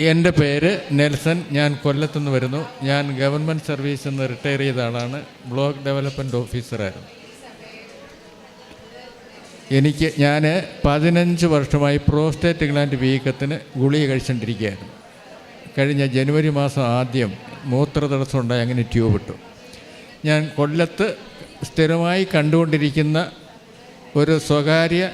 എന്റെ പേര് നെൽസൺ. ഞാൻ കൊല്ലത്തുനിന്ന് വരുന്നു. ഞാൻ ഗവൺമെന്റ് സർവീസിൽ നിന്ന് റിട്ടയർ ചെയ്ത ആളാണ്. ബ്ലോക്ക് ഡെവലപ്മെന്റ് ഓഫീസറായിരുന്നു എനിക്ക് ഞാൻ പതിനഞ്ച് വർഷമായി പ്രോസ്റ്റേറ്റ് ഗ്ലാൻഡ് വീക്കത്തിന് ഗുളിക കഴിച്ചുകൊണ്ടിരിക്കുകയായിരുന്നു കഴിഞ്ഞ ജനുവരി മാസം ആദ്യം മൂത്രതടസ്സം ഉണ്ടായി. അങ്ങനെ ട്യൂബ് ഇട്ടു. ഞാൻ കൊല്ലത്ത് സ്ഥിരമായി കണ്ടുകൊണ്ടിരിക്കുന്ന ഒരു സ്വകാര്യ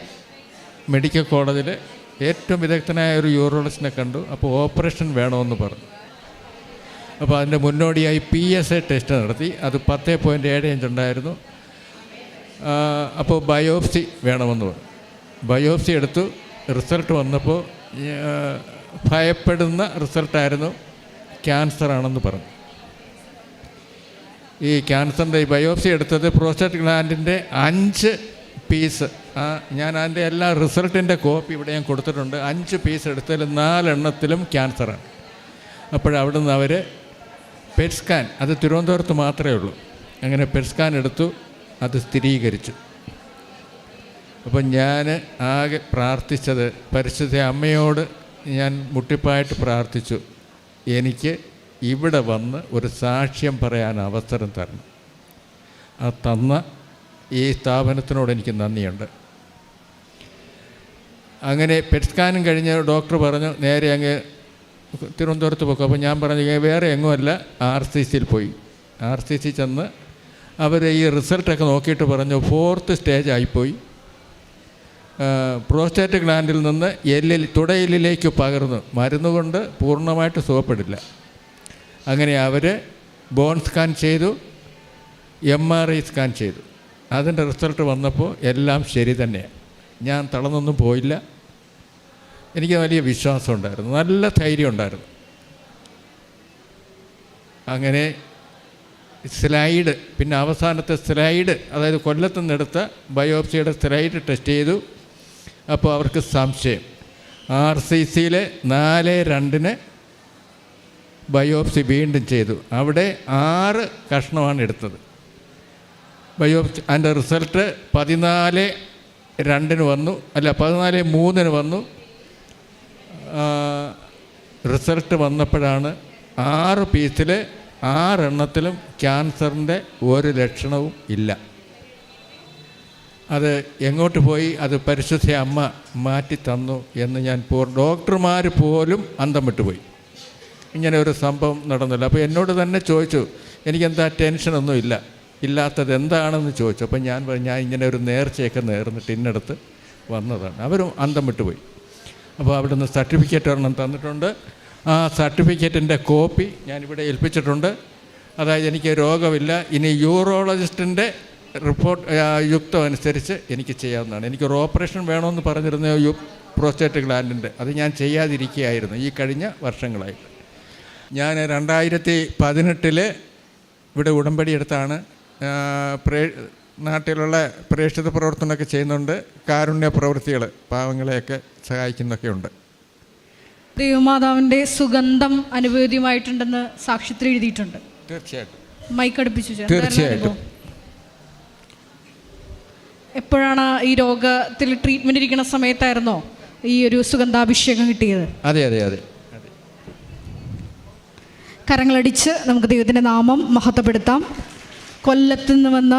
മെഡിക്കൽ കോളേജിൽ ഏറ്റവും വിദഗ്ധനായ ഒരു യൂറോളജിസ്റ്റിനെ കണ്ടു. അപ്പോൾ ഓപ്പറേഷൻ വേണമെന്ന് പറഞ്ഞു. അപ്പോൾ അതിന്റെ മുന്നോടിയായി പി എസ് എ ടെസ്റ്റ് നടത്തി. അത് പത്ത് പോയിന്റ് ഏഴ് ഇഞ്ച് ഉണ്ടായിരുന്നു. അപ്പോൾ ബയോപ്സി വേണമെന്ന് പറഞ്ഞു. ബയോപ്സി എടുത്തു. റിസൾട്ട് വന്നപ്പോൾ ഭയപ്പെടുന്ന റിസൾട്ടായിരുന്നു ക്യാൻസർ ആണെന്ന് പറഞ്ഞു. ഈ ക്യാൻസറിന്റെ ഈ ബയോപ്സി എടുത്തത് പ്രോസ്റ്റേറ്റ് ഗ്ലാൻഡിന്റെ അഞ്ച് പീസ് ഞാൻ അതിന്റെ എല്ലാ റിസൾട്ടിന്റെ കോപ്പി ഇവിടെ ഞാൻ കൊടുത്തിട്ടുണ്ട്. അഞ്ച് പീസ് എടുത്തതിൽ നാലെണ്ണത്തിലും ക്യാൻസറാണ് അപ്പോഴവിടുന്ന് അവർ പെറ്റ് സ്കാൻ അത് തിരുവനന്തപുരത്ത് മാത്രമേ ഉള്ളൂ. അങ്ങനെ പെറ്റ് സ്കാൻ എടുത്തു അത് സ്ഥിരീകരിച്ചു. അപ്പം ഞാൻ ആകെ പ്രാർത്ഥിച്ചത് പരിശുദ്ധ അമ്മയോട് ഞാൻ മുട്ടിപ്പായിട്ട് പ്രാർത്ഥിച്ചു. എനിക്ക് ഇവിടെ വന്ന് ഒരു സാക്ഷ്യം പറയാൻ അവസരം തരണം. ആ തന്ന ഈ സ്ഥാപനത്തിനോട് എനിക്ക് നന്ദിയുണ്ട്. അങ്ങനെ പെറ്റ് സ്കാനും കഴിഞ്ഞ് ഡോക്ടർ പറഞ്ഞു നേരെ അങ്ങ് തിരുവനന്തപുരത്ത് പോക്കും. അപ്പോൾ ഞാൻ പറഞ്ഞു "ഏ, വേറെ എങ്ങുമല്ല ആർ സി സിയിൽ പോയി. ആർ സി സി ചെന്ന് അവർ ഈ റിസൾട്ടൊക്കെ നോക്കിയിട്ട് പറഞ്ഞു ഫോർത്ത് സ്റ്റേജ് ആയിപ്പോയി. പ്രോസ്റ്റേറ്റ് ഗ്ലാൻഡിൽ നിന്ന് എല്ലിൽ തുടയിലേക്ക് പകർന്നു മരുന്നുകൊണ്ട് പൂർണമായിട്ട് സുഖപ്പെടില്ല. അങ്ങനെ അവർ ബോൺ സ്കാൻ ചെയ്തു എം ആർ ഐ സ്കാൻ ചെയ്തു. അതിന്റെ റിസൾട്ട് വന്നപ്പോൾ എല്ലാം ശരി തന്നെയാണ് ഞാൻ തളർന്നൊന്നും പോയില്ല. എനിക്ക് വലിയ വിശ്വാസം ഉണ്ടായിരുന്നു. നല്ല ധൈര്യം ഉണ്ടായിരുന്നു. അങ്ങനെ സ്ലൈഡ് പിന്നെ അവസാനത്തെ സ്ലൈഡ് അതായത് കൊല്ലത്തു നിന്നെടുത്ത ബയോപ്സിയുടെ സ്ലൈഡ് ടെസ്റ്റ് ചെയ്തു. അപ്പോൾ അവർക്ക് സംശയം. ആർ സി സിയിലെ നാല് രണ്ടിന് ബയോപ്സി വീണ്ടും ചെയ്തു. അവിടെ ആറ് കഷ്ണമാണ് എടുത്തത്. ബയോപ്സി അതിന്റെ റിസൾട്ട് പതിനാല് രണ്ടിന് വന്നു അല്ല പതിനാല് മൂന്നിന് വന്നു. റിസൾട്ട് വന്നപ്പോഴാണ് ആറ് പീസിൽ ആറെണ്ണത്തിലും ക്യാൻസറിന്റെ ഒരു ലക്ഷണവും ഇല്ല. അത് എങ്ങോട്ട് പോയി അത് പരിശുദ്ധ അമ്മ മാറ്റി തന്നു എന്ന് ഞാൻ പോ ഡോക്ടർമാർ പോലും അന്തം വിട്ടുപോയി ഇങ്ങനെ ഒരു സംഭവം നടന്നില്ല. അപ്പോൾ എന്നോട് തന്നെ ചോദിച്ചു എനിക്കെന്താ ടെൻഷനൊന്നും ഇല്ല ഇല്ലാത്തത് എന്താണെന്ന് ചോദിച്ചു. അപ്പം ഞാൻ പറഞ്ഞു ഞാൻ ഇങ്ങനെ ഒരു നേർച്ചയൊക്കെ നേർന്നിട്ട് ഇന്നടത്ത് വന്നതാണ്. അവരും അന്തം വിട്ടുപോയി അപ്പോൾ അവിടുന്ന് സർട്ടിഫിക്കറ്റ് ഒരെണ്ണം തന്നിട്ടുണ്ട്. ആ സർട്ടിഫിക്കറ്റിന്റെ കോപ്പി ഞാനിവിടെ ഏൽപ്പിച്ചിട്ടുണ്ട്. അതായത് എനിക്ക് രോഗമില്ല. ഇനി യൂറോളജിസ്റ്റിന്റെ റിപ്പോർട്ട് യുക്തം അനുസരിച്ച് എനിക്ക് ചെയ്യാവുന്നതാണ്. എനിക്കൊരു ഓപ്പറേഷൻ വേണമെന്ന് പറഞ്ഞിരുന്ന യു പ്രോസ്റ്റേറ്റ് ഗ്ലാൻഡിന്റെ അത് ഞാൻ ചെയ്യാതിരിക്കുകയായിരുന്നു ഈ കഴിഞ്ഞ വർഷങ്ങളായിട്ട്. ഞാൻ രണ്ടായിരത്തി പതിനെട്ടിൽ ഇവിടെ ഉടമ്പടി എടുത്താണ് ആ, പ്രേ നാട്ടിലുള്ള പ്രേക്ഷിത പ്രവർത്തനമൊക്കെ ചെയ്യുന്നുണ്ട്. കാരുണ്യ പ്രവൃത്തികൾ പാവങ്ങളെയൊക്കെ സഹായിക്കുന്നൊക്കെ ഉണ്ട് ദൈവമാതാവിന്റെ സുഗന്ധം അനുഭൂതിയുമായിട്ടുണ്ടെന്ന് സാക്ഷ്യത്തിൽ എഴുതിയിട്ടുണ്ട്. തീർച്ചയായിട്ടും. മൈക്ക് അടുപ്പിച്ചു തീർച്ചയായിട്ടും. എപ്പോഴാണ് ഈ രോഗത്തിൽ ട്രീറ്റ്മെന്റ് ഇരിക്കുന്ന സമയത്തായിരുന്നോ ഈ ഒരു സുഗന്ധാഭിഷേകം കിട്ടിയത്? അതെ അതെ അതെ അതെ. കരങ്ങളടിച്ച് നമുക്ക് ദൈവത്തിന്റെ നാമം മഹത്വപ്പെടുത്താം. കൊല്ലത്ത് നിന്ന് വന്ന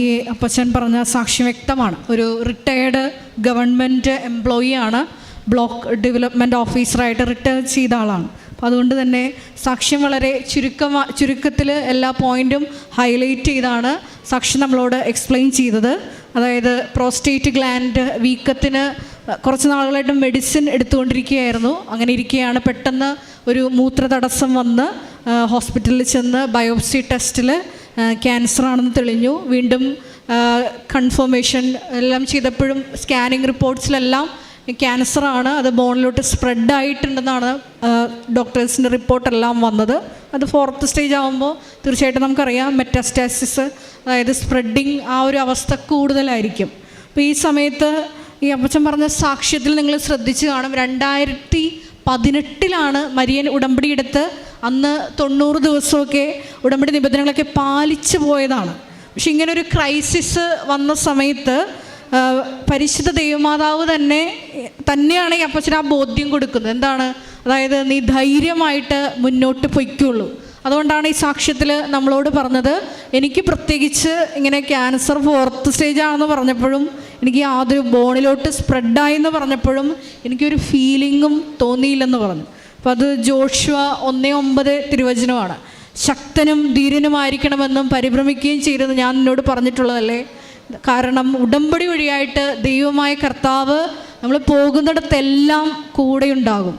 ഈ അപ്പച്ചൻ പറഞ്ഞ സാക്ഷ്യം വ്യക്തമാണ്. ഒരു റിട്ടയേർഡ് ഗവൺമെന്റ് എംപ്ലോയി ആണ് ബ്ലോക്ക് ഡെവലപ്മെന്റ് ഓഫീസറായിട്ട് റിട്ടയർ ചെയ്ത ആളാണ്. അപ്പോൾ അതുകൊണ്ട് തന്നെ സാക്ഷ്യം വളരെ ചുരുക്കം ചുരുക്കത്തിൽ എല്ലാ പോയിന്റും ഹൈലൈറ്റ് ചെയ്താണ് സാക്ഷ്യം നമ്മളോട് എക്സ്പ്ലെയിൻ ചെയ്തത്. അതായത് പ്രോസ്റ്റേറ്റ് ഗ്ലാൻഡ് വീക്കത്തിന് കുറച്ച് നാളുകളായിട്ട് മെഡിസിൻ എടുത്തുകൊണ്ടിരിക്കുകയായിരുന്നു. അങ്ങനെ ഇരിക്കുകയാണ് പെട്ടെന്ന് ഒരു മൂത്ര തടസ്സം വന്ന് ഹോസ്പിറ്റലിൽ ചെന്ന് ബയോപ്സി ടെസ്റ്റിൽ ക്യാൻസർ ആണെന്ന് തെളിഞ്ഞു. വീണ്ടും കൺഫർമേഷൻ എല്ലാം ചെയ്തപ്പോഴും സ്കാനിങ് റിപ്പോർട്ട്സിലെല്ലാം ക്യാൻസറാണ് അത് ബോണിലോട്ട് സ്പ്രെഡ് ആയിട്ടുണ്ടെന്നാണ് ഡോക്ടേഴ്സിന്റെ റിപ്പോർട്ടെല്ലാം വന്നത്. അത് ഫോർത്ത് സ്റ്റേജ് ആകുമ്പോൾ തീർച്ചയായിട്ടും നമുക്കറിയാം മെറ്റാസ്റ്റാസിസ് അതായത് സ്പ്രെഡിങ് ആ ഒരു അവസ്ഥ കൂടുതലായിരിക്കും. അപ്പോൾ ഈ സമയത്ത് ഈ അപ്പച്ചൻ പറഞ്ഞ സാക്ഷ്യത്തിൽ നിങ്ങൾ ശ്രദ്ധിച്ച് കാണും. രണ്ടായിരത്തി പതിനെട്ടിലാണ് മരിയൻ ഉടമ്പടി എടുത്ത് അന്ന് തൊണ്ണൂറ് ദിവസമൊക്കെ ഉടമ്പടി നിബന്ധനകളൊക്കെ പാലിച്ചു പോയതാണ്. പക്ഷെ ഒരു ക്രൈസിസ് വന്ന സമയത്ത് പരിശുദ്ധ ദൈവമാതാവ് തന്നെ തന്നെയാണ് ഈ അപ്പച്ചന് ആ ബോധ്യം കൊടുക്കുന്നത്. എന്താണ്? അതായത് നീ ധൈര്യമായിട്ട് മുന്നോട്ട് പൊയ്ക്കുള്ളൂ. അതുകൊണ്ടാണ് ഈ സാക്ഷ്യത്തിൽ നമ്മളോട് പറഞ്ഞത് എനിക്ക് പ്രത്യേകിച്ച് ഇങ്ങനെ ക്യാൻസർ ഫോർത്ത് സ്റ്റേജ് ആണെന്ന് പറഞ്ഞപ്പോഴും എനിക്ക് യാതൊരു ബോണിലോട്ട് സ്പ്രെഡായി എന്ന് പറഞ്ഞപ്പോഴും എനിക്കൊരു ഫീലിങ്ങും തോന്നിയില്ലെന്ന് പറഞ്ഞു. അപ്പോൾ അത് ജോഷുവ ഒന്നേ ഒമ്പത് തിരുവചനമാണ്. ശക്തനും ധീരനുമായിരിക്കണമെന്നും പരിഭ്രമിക്കുകയും ചെയ്തെന്ന് ഞാൻ എന്നോട് പറഞ്ഞിട്ടുള്ളതല്ലേ? കാരണം ഉടമ്പടി വഴിയായിട്ട് ദൈവമായ കർത്താവ് നമ്മൾ പോകുന്നിടത്തെല്ലാം കൂടെയുണ്ടാകും.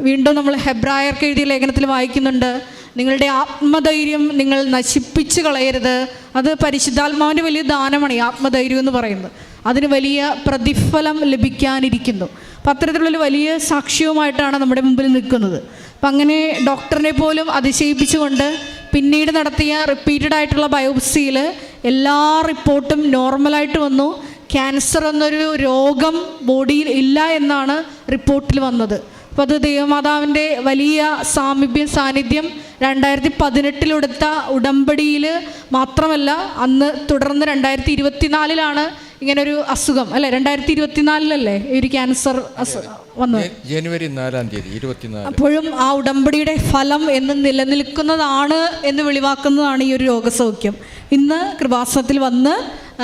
വീണ്ടും നമ്മൾ ഹെബ്രായർക്ക് എഴുതിയ ലേഖനത്തിൽ വായിക്കുന്നുണ്ട് നിങ്ങളുടെ ആത്മധൈര്യം നിങ്ങൾ നശിപ്പിച്ച് കളയരുത്. അത് പരിശുദ്ധാത്മാവിന്റെ വലിയ ദാനമാണ് ഈ ആത്മധൈര്യം എന്ന് പറയുന്നത്. അതിന് വലിയ പ്രതിഫലം ലഭിക്കാനിരിക്കുന്നു. അപ്പം അത്തരത്തിലുള്ള വലിയ സാക്ഷ്യവുമായിട്ടാണ് നമ്മുടെ മുമ്പിൽ നിൽക്കുന്നത്. അപ്പം അങ്ങനെ ഡോക്ടറിനെ പോലും അതിശയിപ്പിച്ചുകൊണ്ട് പിന്നീട് നടത്തിയ റിപ്പീറ്റഡ് ആയിട്ടുള്ള ബയോപ്സിയിൽ എല്ലാ റിപ്പോർട്ടും നോർമലായിട്ട് വന്നു. ക്യാൻസർ എന്നൊരു രോഗം ബോഡിയിൽ ഇല്ല എന്നാണ് റിപ്പോർട്ടിൽ വന്നത്. അപ്പോൾ അത് ദൈവമാതാവിന്റെ വലിയ സാമീപ്യം സാന്നിധ്യം രണ്ടായിരത്തി പതിനെട്ടിലെടുത്ത ഉടമ്പടിയിൽ മാത്രമല്ല അന്ന് തുടർന്ന് രണ്ടായിരത്തി ഇരുപത്തിനാലിലാണ് ഇങ്ങനൊരു അസുഖം അല്ലേ? രണ്ടായിരത്തി ഇരുപത്തിനാലിലല്ലേ ഈ ഒരു ക്യാൻസർ വന്നു ജനുവരി നാലാം തീയതി ഇരുപത്തിനാല്. അപ്പോഴും ആ ഉടമ്പടിയുടെ ഫലം എന്ന് നിലനിൽക്കുന്നതാണ് എന്ന് വെളിവാക്കുന്നതാണ് ഈ ഒരു രോഗസൗഖ്യം. ഇന്ന് കൃപാസനത്തിൽ വന്ന്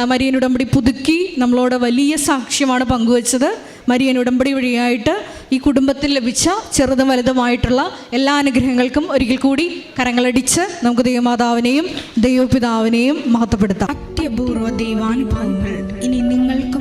മരിയൻ ഉടമ്പടി പുതുക്കി നമ്മളോട് വലിയ സാക്ഷ്യമാണ് പങ്കുവച്ചത്. മരിയൻ ഉടമ്പടി വഴിയായിട്ട് ഈ കുടുംബത്തിൽ ലഭിച്ച ചെറുതും വലുതുമായിട്ടുള്ള എല്ലാ അനുഗ്രഹങ്ങൾക്കും ഒരിക്കൽ കൂടി കരങ്ങളടിച്ച് നമുക്ക് ദൈവമാതാവിനെയും ദൈവപിതാവിനെയും മഹത്വപ്പെടുത്താം. അത്യപൂർവ ദൈവാനുഭവങ്ങൾ.